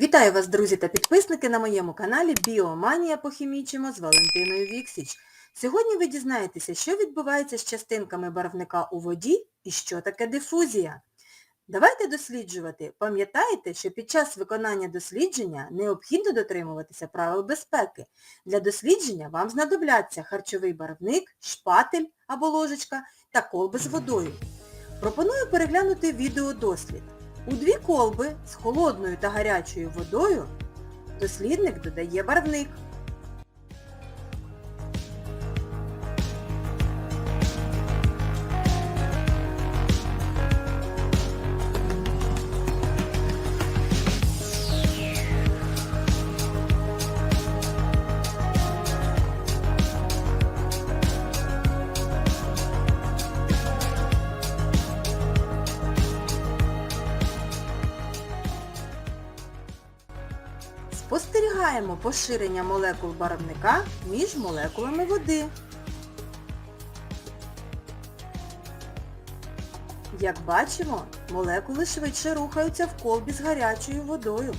Вітаю вас, друзі та підписники на моєму каналі Біоманія похімічимо з Валентиною Віксіч. Сьогодні ви дізнаєтеся, що відбувається з частинками барвника у воді і що таке дифузія. Давайте досліджувати. Пам'ятаєте, що під час виконання дослідження необхідно дотримуватися правил безпеки. Для дослідження вам знадобляться харчовий барвник, шпатель або ложечка та колби з водою. Пропоную переглянути відеодослід. У дві колби з холодною та гарячою водою дослідник додає барвник. Спостерігаємо поширення молекул барвника між молекулами води. Як бачимо, молекули швидше рухаються в колбі з гарячою водою.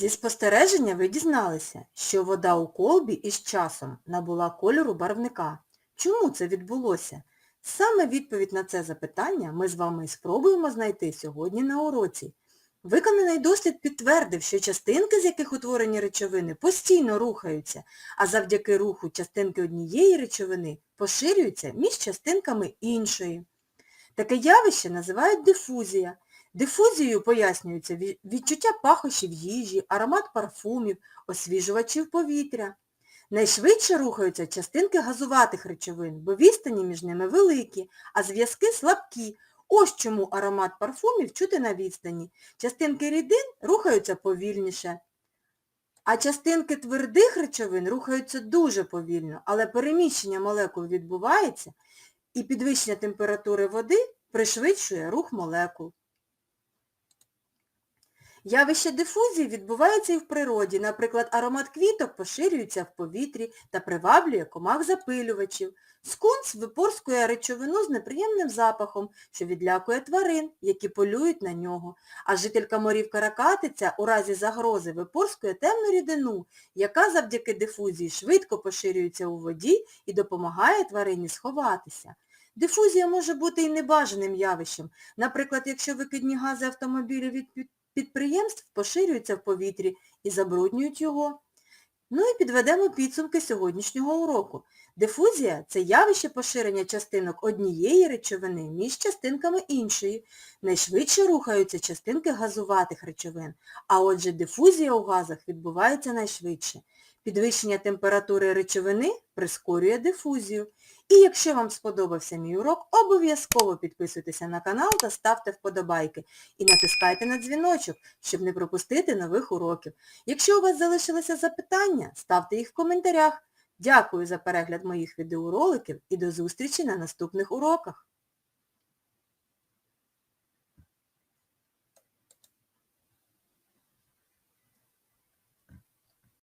Зі спостереження ви дізналися, що вода у колбі із часом набула кольору барвника. Чому це відбулося? Саме відповідь на це запитання ми з вами спробуємо знайти сьогодні на уроці. Виконаний дослід підтвердив, що частинки, з яких утворені речовини, постійно рухаються, а завдяки руху частинки однієї речовини поширюються між частинками іншої. Таке явище називають дифузія. Дифузією пояснюється відчуття пахощів їжі, аромат парфумів, освіжувачів повітря. Найшвидше рухаються частинки газуватих речовин, бо відстані між ними великі, а зв'язки слабкі. Ось чому аромат парфумів чути на відстані. Частинки рідин рухаються повільніше. А частинки твердих речовин рухаються дуже повільно, але переміщення молекул відбувається, і підвищення температури води пришвидшує рух молекул. Явище дифузії відбувається і в природі. Наприклад, аромат квіток поширюється в повітрі та приваблює комах-запилювачів. Скунс випорскує речовину з неприємним запахом, що відлякує тварин, які полюють на нього. А жителька морів каракатиця у разі загрози випорскує темну рідину, яка завдяки дифузії швидко поширюється у воді і допомагає тварині сховатися. Дифузія може бути і небажаним явищем. Наприклад, якщо викидні гази автомобілів від підприємств поширюються в повітрі і забруднюють його. Ну і підведемо підсумки сьогоднішнього уроку. Дифузія – це явище поширення частинок однієї речовини між частинками іншої. Найшвидше рухаються частинки газуватих речовин, а отже дифузія у газах відбувається найшвидше. Підвищення температури речовини прискорює дифузію. І якщо вам сподобався мій урок, обов'язково підписуйтеся на канал та ставте вподобайки. І натискайте на дзвіночок, щоб не пропустити нових уроків. Якщо у вас залишилися запитання, ставте їх в коментарях. Дякую за перегляд моїх відеороликів і до зустрічі на наступних уроках.